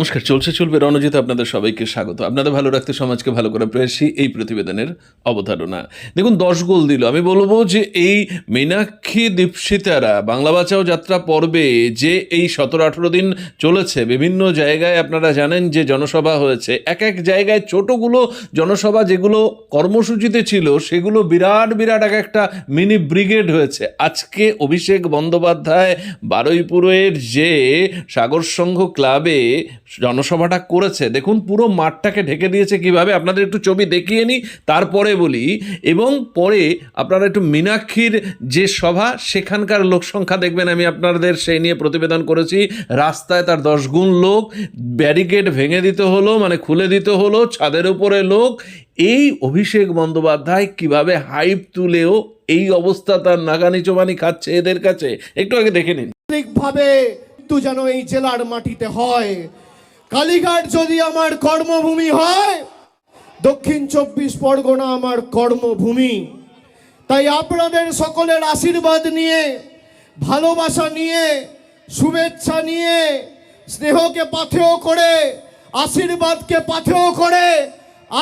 নমস্কার, চলছে চলবে রণজিৎ, আপনাদের সবাইকে স্বাগত। আপনাদের ভালো রাখতে সমাজকে ভালো করে প্রয়াসী এই প্রতিবেদনের অবতারণা দেখুন, দশ গোল দিল। আমি বলব যে এই মীনাক্ষী দীপশিতারা বাংলা বাঁচাও যাত্রা পর্বে যে এই সতেরো আঠেরো দিন চলেছে, বিভিন্ন জায়গায় আপনারা জানেন যে জনসভা হয়েছে। এক এক জায়গায় ছোটোগুলো জনসভা যেগুলো কর্মসূচিতে ছিল, সেগুলো বিরাট বিরাট এক একটা মিনি ব্রিগেড হয়েছে। আজকে অভিষেক বন্দ্যোপাধ্যায় বারুইপুরের যে সাগর সংঘ ক্লাবে জনসভাটা করেছে। দেখুন, পুরো মাঠটাকে ঢেকে দিয়েছে কীভাবে? আপনাদের একটু ছবি দেখিয়ে নিই, তারপরে বলি। এবং পরে আপনারা একটু মীনাক্ষীর যে সভা, সেখানকার লোক সংখ্যা দেখবেন, আমি আপনাদের সেই নিয়ে প্রতিবেদন করেছি। রাস্তায় তার দশ গুণ লোক, ব্যারিকেড ভেঙে দিতে হলো মানে খুলে দিতে হলো, ছাদের উপরে লোক। এই অভিষেক বন্দ্যোপাধ্যায় কীভাবে হাইপ তুলেও এই অবস্থা তার নাগানি চোবানি খাচ্ছে এদের কাছে? একটু আগে দেখে নিন। ভাবে যেন এই জেলার মাটিতে হয়। কালীঘাট যদি আমার কর্মভূমি হয়, দক্ষিণ চব্বিশ পরগনা আমার কর্মভূমি। তাই আপনাদের সকলের আশীর্বাদ নিয়ে, ভালোবাসা নিয়ে, শুভেচ্ছা নিয়ে, স্নেহকে পাথেয় করে, আশীর্বাদকে পাথেয় করে,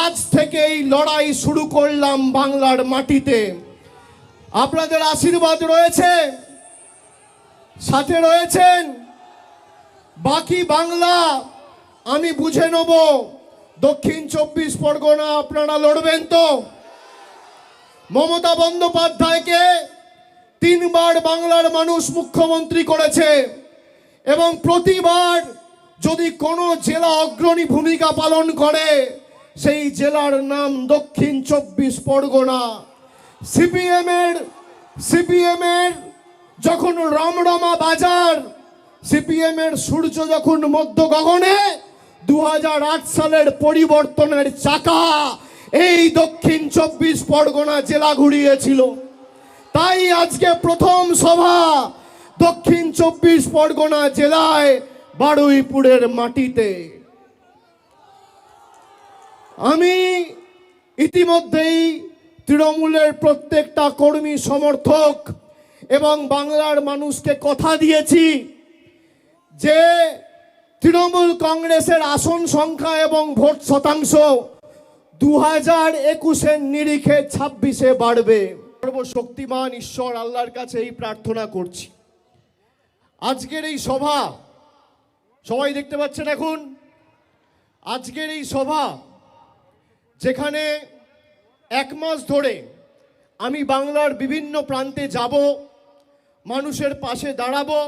আজ থেকে এই লড়াই শুরু করলাম বাংলার মাটিতে। আপনাদের আশীর্বাদ রয়েছে, সাথে রয়েছেন বাকি বাংলা আমি বুঝে নেব, দক্ষিণ চব্বিশ পরগনা আপনারা লড়বেন তো। মমতা বন্দ্যোপাধ্যায়কে তিনবার বাংলার মানুষ মুখ্যমন্ত্রী করেছে এবং প্রতিবার যদি কোনো জেলা অগ্রণী ভূমিকা পালন করে, সেই জেলার নাম দক্ষিণ চব্বিশ পরগনা। সিপিএমের সিপিএমের যখন রমরমা বাজার, সিপিএমের সূর্য যখন মধ্য গগনে দু হাজার আট সালের পরিবর্তনের চাকা এই দক্ষিণ চব্বিশ পরগনা জেলা ঘুরিয়েছিল। তাই আজকে প্রথম সভা দক্ষিণ চব্বিশ পরগনা জেলায় বারুইপুরের মাটিতে। আমি ইতিমধ্যেই তৃণমূলের প্রত্যেকটা কর্মী সমর্থক এবং বাংলার মানুষকে কথা দিয়েছি যে তৃণমূল কংগ্রেসের আসন সংখ্যা এবং ভোট শতাংশ দু হাজার একুশের নিরিখে ছাব্বিশে বাড়বে। সর্বশক্তিমান ঈশ্বর আল্লাহর কাছে এই প্রার্থনা করছি। আজকের এই সভা, সবাই দেখতে পাচ্ছেন এখন? আজকের এই সভা, যেখানে এক মাস ধরে আমি বাংলার বিভিন্ন প্রান্তে যাব, মানুষের পাশে দাঁড়াবো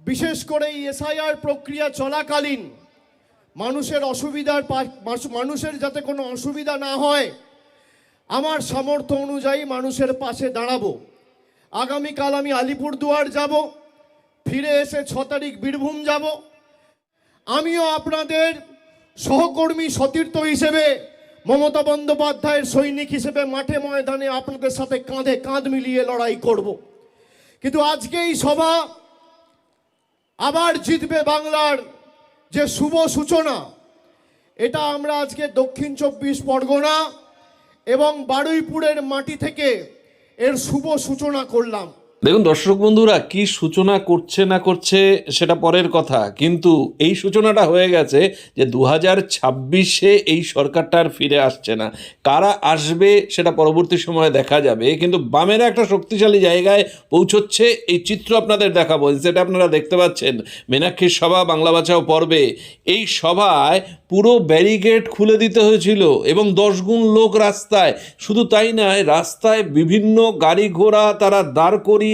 বিশেষ করে এসআইআর প্রক্রিয়া চলাকালীন, মানুষের অসুবিধার মানুষের যাতে কোনো অসুবিধা না হয়, আমার সামর্থ্য অনুযায়ী মানুষের পাশে দাঁড়াবো। আগামীকাল আমি আলিপুরদুয়ার যাব, ফিরে এসে ছ তারিখ বীরভূম যাব। আমিও আপনাদের সহকর্মী সতীর্থ হিসেবে, মমতা বন্দ্যোপাধ্যায়ের সৈনিক হিসেবে মাঠে ময়দানে আপনাদের সাথে কাঁধে কাঁধ মিলিয়ে লড়াই করব। কিন্তু আজকে এই সভা আবার জিতবে বাংলার যে শুভ সূচনা, এটা আমরা আজকে দক্ষিণ চব্বিশ পরগনা এবং বারুইপুরের মাটি থেকে এর শুভ সূচনা করলাম। দেখুন, দর্শক বন্ধুরা, কি সূচনা করছে না করছে সেটা পরের কথা। কিন্তু এই সূচনাটা হয়ে গেছে যে দু হাজার ছাব্বিশে এই সরকারটা আর ফিরে আসছে না। কারা আসবে সেটা পরবর্তী সময়ে দেখা যাবে, কিন্তু বামেরা একটা শক্তিশালী জায়গায় পৌঁছচ্ছে, এই চিত্র আপনাদের দেখাবো। যেটা আপনারা দেখতে পাচ্ছেন, মীনাক্ষীর সভা, বাংলা বাঁচাও পর্বে। এই সভায় পুরো ব্যারিকেড খুলে দিতে হয়েছিল এবং দশ গুণ লোক রাস্তায়। শুধু তাই নয়, রাস্তায় বিভিন্ন গাড়ি ঘোড়া তারা দাঁড় করিয়ে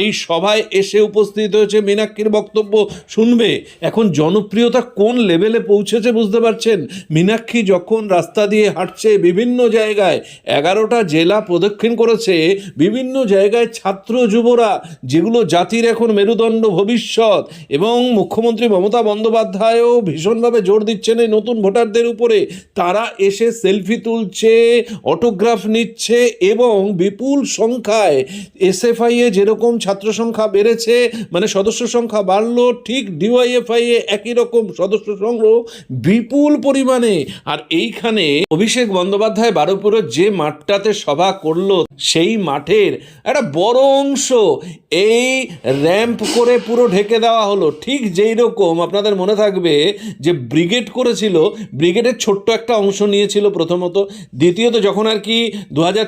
এই সভায় এসে উপস্থিত হয়েছে। মীনাক্ষীর বক্তব্য শুনবে। এখন জনপ্রিয়তা কোন লেভেলে পৌঁছেছে বুঝতে পারছেন? মীনাক্ষী যখন রাস্তা দিয়ে হাঁটছে বিভিন্ন জায়গায়, এগারোটা জেলা প্রদক্ষিণ করেছে, বিভিন্ন জায়গায় ছাত্র যুবরা, যেগুলো জাতির এখন মেরুদণ্ড ভবিষ্যৎ, এবং মুখ্যমন্ত্রী মমতা বন্দ্যোপাধ্যায়ও ভীষণভাবে জোর দিচ্ছেন এই নতুন ভোটারদের উপরে। তারা এসে সেলফি তুলছে অটোগ্রাফ নিচ্ছে, এবং বিপুল সংখ্যায় এসএফআই এর যেরকম ছাত্র সংখ্যা বেড়েছে মানে সদস্য সংখ্যা বাড়লো, ঠিক ডিওয়াইএফআই এ একই রকম সদস্য সংখ্যা বিপুল পরিমাণে। আর এইখানে অভিষেক বন্দ্যোপাধ্যায় বারুপুরের যে মাঠটাতে সভা করল, সেই মাঠের একটা বড় অংশ এই র্যাম্প করে পুরো ঢেকে দেওয়া হলো। ঠিক যেই রকম আপনাদের মনে থাকবে যে ব্রিগেড করেছিল, ব্রিগেডের ছোট্ট একটা অংশ নিয়েছিল প্রথমত। দ্বিতীয়ত যখন আর কি দু হাজার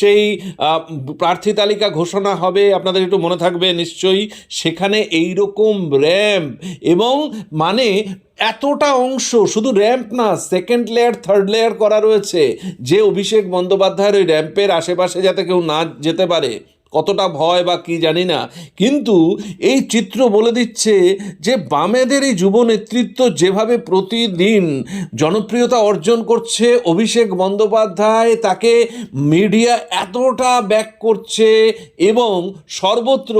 সেই প্রার্থী তালিকা ঘোষণা হবে, আপনাদের একটু মনে থাকবে নিশ্চয়ই, সেখানে এই রকম র্যাম্প এবং মানে এতটা অংশ, শুধু র্যাম্প না সেকেন্ড লেয়ার থার্ড লেয়ার করা রয়েছে। যে অভিষেক বন্দ্যোপাধ্যায়ের ওই র্যাম্পের আশেপাশে যাতে কেউ না যেতে পারে কতটা ভয় বা কি জানি না, কিন্তু এই চিত্র বলে দিচ্ছে যে বামেদের এই যুব নেতৃত্ব যেভাবে প্রতিদিন জনপ্রিয়তা অর্জন করছে, অভিষেক বন্দ্যোপাধ্যায় তাকে মিডিয়া এতটা ব্যাক করছে এবং সর্বত্র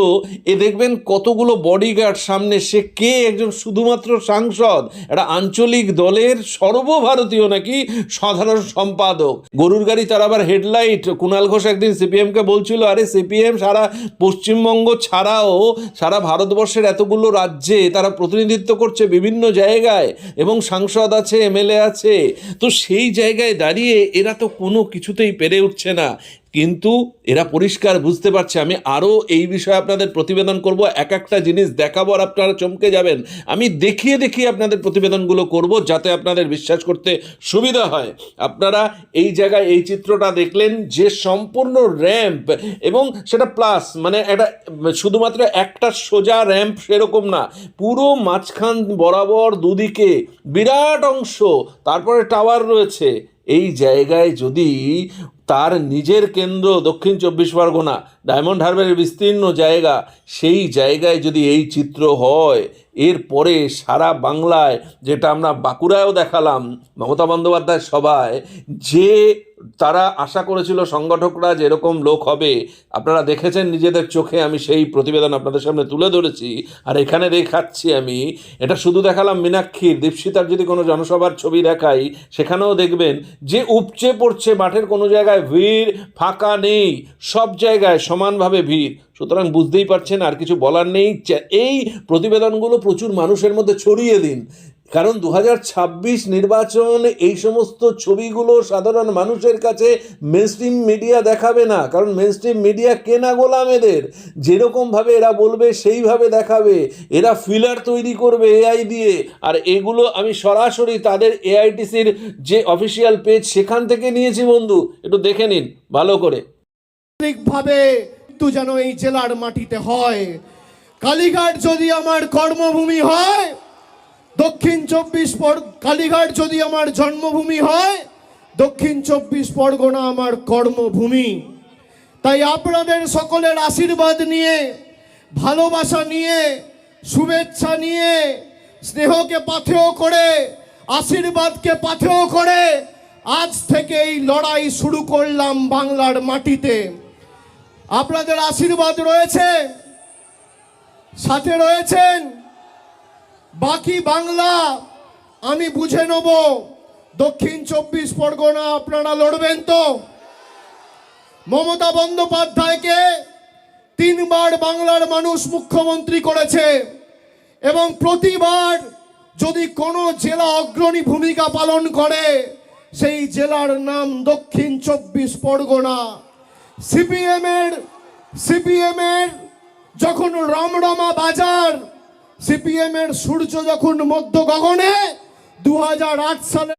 এ দেখবেন কতগুলো বডিগার্ড সামনে, সে কে? একজন শুধুমাত্র সাংসদ, একটা আঞ্চলিক দলের সর্বভারতীয় নাকি সাধারণ সম্পাদক। গরুর গাড়ি তার আবার হেডলাইট কুণাল ঘোষ একদিন সিপিএমকে বলছিল, আরে সিপিএম সারা পশ্চিমবঙ্গ ছাড়াও সারা ভারতবর্ষের এতগুলো রাজ্যে তারা প্রতিনিধিত্ব করছে বিভিন্ন জায়গায় এবং সাংসদ আছে, এমএলএ আছে। তো সেই জায়গায় দাঁড়িয়ে এরা তো কোনো কিছুতেই পেরে উঠছে না। কিন্তু এরা পরিষ্কার বুঝতে পারছে। আমি আরও এই বিষয়ে আপনাদের প্রতিবেদন করব। এক একটা জিনিস দেখাবো আর আপনারা চমকে যাবেন। আমি দেখিয়ে দেখিয়ে আপনাদের প্রতিবেদনগুলো করব যাতে আপনাদের বিশ্বাস করতে সুবিধা হয়। আপনারা এই জায়গায় এই চিত্রটা দেখলেন যে সম্পূর্ণ র্যাম্প এবং সেটা প্লাস মানে একটা শুধুমাত্র একটা সোজা র্যাম্প সেরকম না। পুরো মাঝখান বরাবর দুদিকে বিরাট অংশ। তারপরে টাওয়ার রয়েছে। এই জায়গায় যদি তার নিজের কেন্দ্র দক্ষিণ চব্বিশ পরগনা, ডায়মন্ড হারবারের বিস্তীর্ণ জায়গা, সেই জায়গায় যদি এই চিত্র হয় এরপরে সারা বাংলায়, যেটা আমরা বাঁকুড়ায়ও দেখালাম, মমতা বন্দ্যোপাধ্যায় সভায়, যে তারা আশা করেছিল সংগঠকরা যেরকম লোক হবে, আপনারা দেখেছেন নিজেদের চোখে, আমি সেই প্রতিবেদন আপনাদের সামনে তুলে ধরেছি, আর এখানে দেখাচ্ছি আমি, এটা শুধু দেখালাম মীনাক্ষীর, দীপশিতার যদি কোনো জনসভার ছবি দেখাই, সেখানেও দেখবেন যে উপচে পড়ছে মাঠের কোনো জায়গায় ভিড়, ফাঁকা নেই, সব জায়গায় সমানভাবে ভিড়। সুতরাং বুঝতেই পারছেন, আর কিছু বলার নেই এই প্রতিবেদনগুলো প্রচুর মানুষের মধ্যে ছড়িয়ে দিন। কারণ দু নির্বাচন এই সমস্ত ছবিগুলো সাধারণ মানুষের কাছে মেনস্ট্রিম মিডিয়া দেখাবে না। কারণ মেনস্ট্রিম মিডিয়া কেনা গোলাম এদের? যেরকমভাবে এরা বলবে, সেইভাবে দেখাবে। এরা ফিলার তৈরি করবে এআই দিয়ে। আর এগুলো আমি সরাসরি তাদের এআইটিসির যে অফিসিয়াল পেজ সেখান থেকে নিয়েছি বন্ধু। একটু দেখে নিন, ভালো করে। ভাবে মৃত্যু যেন এই জেলার মাটিতে হয়। কালীঘাট যদি আমার কর্মভূমি হয় দক্ষিণ চব্বিশ পর কালীঘাট যদি আমার জন্মভূমি হয়, দক্ষিণ চব্বিশ পরগনা আমার কর্মভূমি। তাই আপনাদের সকলের আশীর্বাদ নিয়ে, ভালোবাসা নিয়ে, শুভেচ্ছা নিয়ে, স্নেহকে পাথেয় করে, আশীর্বাদকে পাথেয় করে, আজ থেকে এই লড়াই শুরু করলাম বাংলার মাটিতে। আপনাদের আশীর্বাদ রয়েছে, সাথে রয়েছেন বাকি বাংলা, আমি বুঝে নেব। দক্ষিণ চব্বিশ পরগনা আপনারা লড়বেন তো? মমতা বন্দ্যোপাধ্যায়কে তিনবার বাংলার মানুষ মুখ্যমন্ত্রী করেছে এবং প্রতিবার যদি কোনো জেলা অগ্রণী ভূমিকা পালন করে, সেই জেলার নাম দক্ষিণ চব্বিশ পরগনা। সিপিএমের সিপিএমের যখন রমরমা বাজার সিপিএমের সূর্য যখন মধ্য গগনে দু হাজার আট সালে